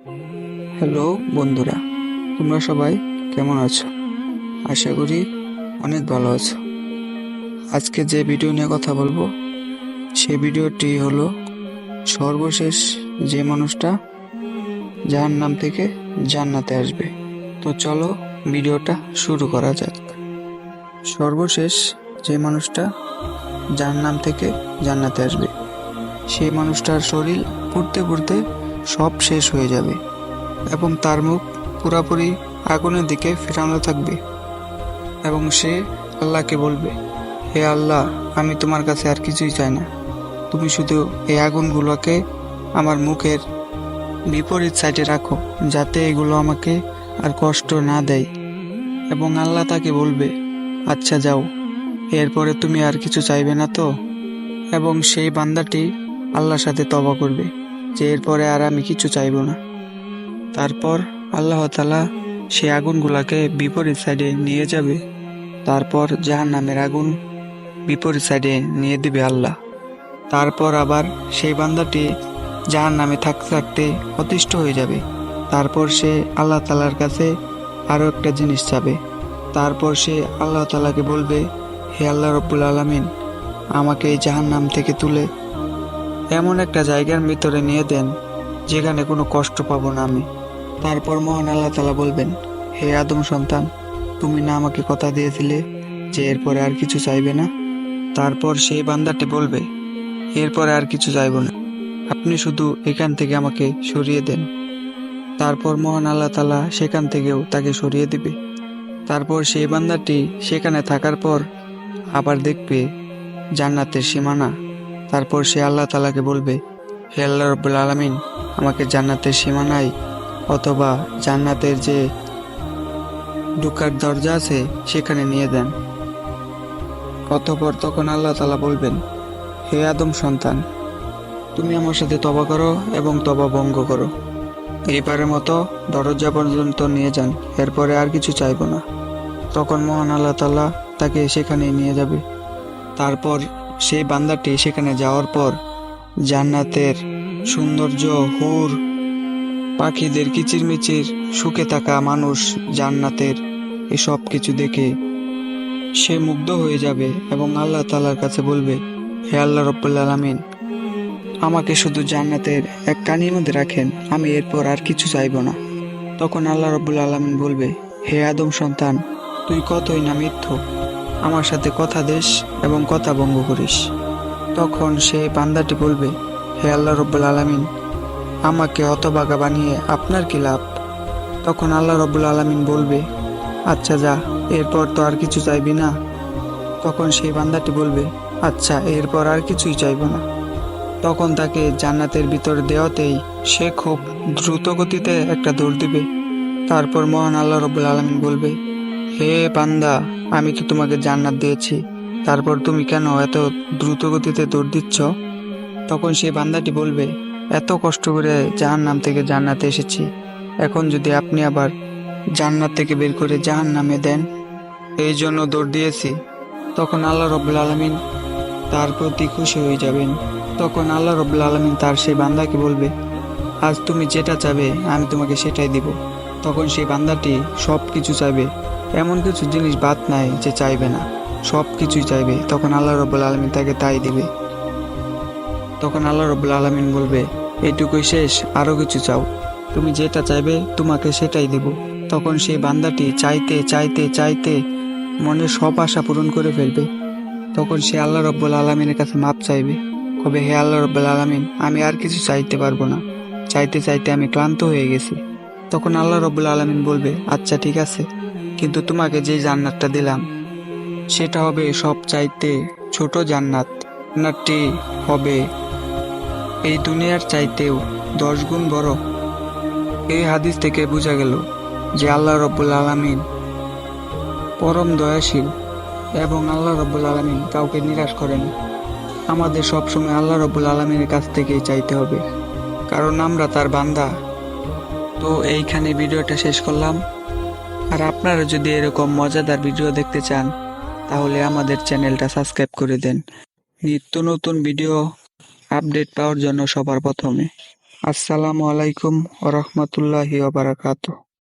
Hello, বন্ধুরা, তোমরা সবাই কেমন আছো? আশা করি অনেক ভালো আছো। আজকে যে ভিডিও নিয়ে কথা বলব, সেই ভিডিওটি হলো সর্বশেষ যে মানুষটা যার নাম থেকে জান্নাতে আসবে। তো চলো ভিডিওটা শুরু করা যাক। সর্বশেষ যে মানুষটা যার নাম থেকে জান্নাতে আসবে, সেই মানুষটার শরীর পড়তে পুড়তে সব শেষ হয়ে যাবে এবং তার মুখ পুরাপুরি আগুনের দিকে ফেরানো থাকবে। এবং সে আল্লাহকে বলবে, হে আল্লাহ, আমি তোমার কাছে আর কিছুই চাই না। তুমি শুধু এই আগুনগুলোকে আমার মুখের বিপরীত সাইডে রাখো, যাতে এগুলো আমাকে আর কষ্ট না দেয়। এবং আল্লাহ তাকে বলবে আচ্ছা যাও, এরপরে তুমি আর কিছু চাইবে না তো? এবং সেই বান্দাটি আল্লাহর সাথে তবা করবে। যে এরপরে আর আমি কিছু চাইব না। তারপর আল্লাহ তালা সে আগুনগুলাকে বিপরীত সাইডে নিয়ে যাবে। তারপর জাহান নামের আগুন বিপরীত সাইডে নিয়ে দিবে আল্লাহ। তারপর আবার সেই বান্দাটি জাহান নামে থাকতে থাকতে অতিষ্ঠ হয়ে যাবে। তারপর সে আল্লাহ তালার কাছে আরও একটা জিনিস চাবে। তারপর সে আল্লাহ তালাকে বলবে, হে আল্লাহ রব্বুল আলমিন, আমাকে এই জাহান নাম থেকে তুলে এমন একটা জায়গার ভিতরে নিয়ে দেন, যেখানে কোনো কষ্ট পাবো না আমি। তারপর মহান আল্লাহ তালা বলবেন, হে আদম সন্তান, তুমি না আমাকে কথা দিয়েছিলে যে এরপরে আর কিছু চাইবে না? তারপর সেই বান্দাটি বলবে, এরপরে আর কিছু চাইব না। আপনি শুধু এখান থেকে আমাকে সরিয়ে দেন। তারপর মহান আল্লাহ তালা সেখান থেকেও তাকে সরিয়ে দিবে। তারপর সেই বান্দাটি সেখানে থাকার পর আবার দেখবে জান্নাতের সীমানা। তারপর সে আল্লাহ তালাকে বলবে, হে আল্লাহ রব্বুল আলমিন, আমাকে জান্নাতের সীমানায় অথবা জান্নাতের যে ঢুকার দরজা আছে, সেখানে নিয়ে দেন। অতপর তখন আল্লাহ তালা বলবেন, হে আদম সন্তান, তুমি আমার সাথে তবা করো এবং তবা ভঙ্গ করো। এইবারের মতো দরজা পর্যন্ত নিয়ে যান, এরপরে আর কিছু চাইব না। তখন মহান আল্লাহ তালা তাকে সেখানে নিয়ে যাবে। তারপর সেই বান্দাটি সেখানে যাওয়ার পর জান্নাতের সৌন্দর্য, হুর, পাখিদের কিচিরমিচির, সুখে থাকা মানুষ জান্নাতের এসব কিছু দেখে সে মুগ্ধ হয়ে যাবে এবং আল্লাহ তালার কাছে বলবে, হে আল্লাহ রব্বুল আলমিন, আমাকে শুধু জান্নাতের এক কানির মধ্যে রাখেন, আমি এরপর আর কিছু চাইব না। তখন আল্লাহ রব্বুল আলমিন বলবে, হে আদম সন্তান, তুই কতই না মিথ্যু আমার সাথে কথা দেশ এবং কথা ভঙ্গ করিস। তখন সে বান্দাটি বলবে, হে আল্লাহ রব্বুল আলমিন, আমাকে হতবাগা বানিয়ে আপনার কি লাভ? তখন আল্লাহ রব্বুল আলমিন বলবে আচ্ছা যা, এরপর তো আর কিছু চাইবি না। তখন সেই বান্দাটি বলবে আচ্ছা এরপর আর কিছুই চাইব না। তখন তাকে জান্নাতের ভিতর দেওয়াতেই সে খুব দ্রুত গতিতে একটা দৌড় দিবে। তারপর মহান আল্লাহ রব্বুল আলমিন বলবে হে বান্দা, আমি তো তোমাকে জান্নাত দিয়েছি। তারপর তুমি কেন এত দ্রুত গতিতে দৌড় দিচ্ছ? তখন সেই বান্দাটি বলবে, এত কষ্ট করে জাহান নাম থেকে জান্নাতে এসেছি। এখন যদি আপনি আবার জান্নাত থেকে বের করে জাহান নামে দেন, এই জন্য দৌড় দিয়েছি, তখন আল্লাহ রব্বুল আলমিন তার প্রতি খুশি হয়ে যাবেন। তখন আল্লাহ রব্বুল আলমিন তার সেই বান্দাকে বলবে, আজ তুমি যেটা চাবে, আমি তোমাকে সেটাই দিব। তখন সেই বান্দাটি সব কিছু চাইবে। এমন কিছু জিনিস বাদ নাই যে চাইবে না। সব কিছুই চাইবে। তখন আল্লাহ রব্বুল আলমিন তাকে তাই দিবে। তখন আল্লাহ রব্বুল আলমিন বলবে এইটুকুই শেষ আরও কিছু চাও। তুমি যেটা চাইবে, তোমাকে সেটাই দেব। তখন সেই বান্দাটি চাইতে চাইতে চাইতে মনে সব আশা পূরণ করে ফেলবে। তখন সে আল্লাহ রব্বুল আলমিনের কাছে মাপ চাইবে। কবে, হে আল্লাহ রব্বুল আলমিন, আমি আর কিছু চাইতে পারব না। চাইতে চাইতে আমি ক্লান্ত হয়ে গেছি। তখন আল্লাহ রব্বুল আলমিন বলবে আচ্ছা ঠিক আছে। কিন্তু তোমাকে যে জান্নাতটা দিলাম, সেটা হবে সব চাইতে ছোট জান্নাত। জান্নাতটি হবে এই দুনিয়ার চাইতেও দশ গুণ বড়। এই হাদিস থেকে বোঝা গেল যে আল্লাহ রব্বুল আলমিন পরম দয়াশীল এবং আল্লাহ রব্বুল আলমিন কাউকে নিরাশ করেন আমাদের সবসময় আল্লাহ রব্বুল আলমিনের কাছ থেকেই চাইতে হবে। কারণ আমরা তার বান্দা। তো এইখানে ভিডিওটা শেষ করলাম। আর আপনারা যদি এরকম মজাদার ভিডিও দেখতে চান, তাহলে আমাদের চ্যানেলটা সাবস্ক্রাইব করে দেন। নিত্য নতুন ভিডিও আপডেট পাওয়ার জন্য সবার প্রথমে। আসসালামু আলাইকুম ওরহমতুল্লাহি ওবারাকাতুহ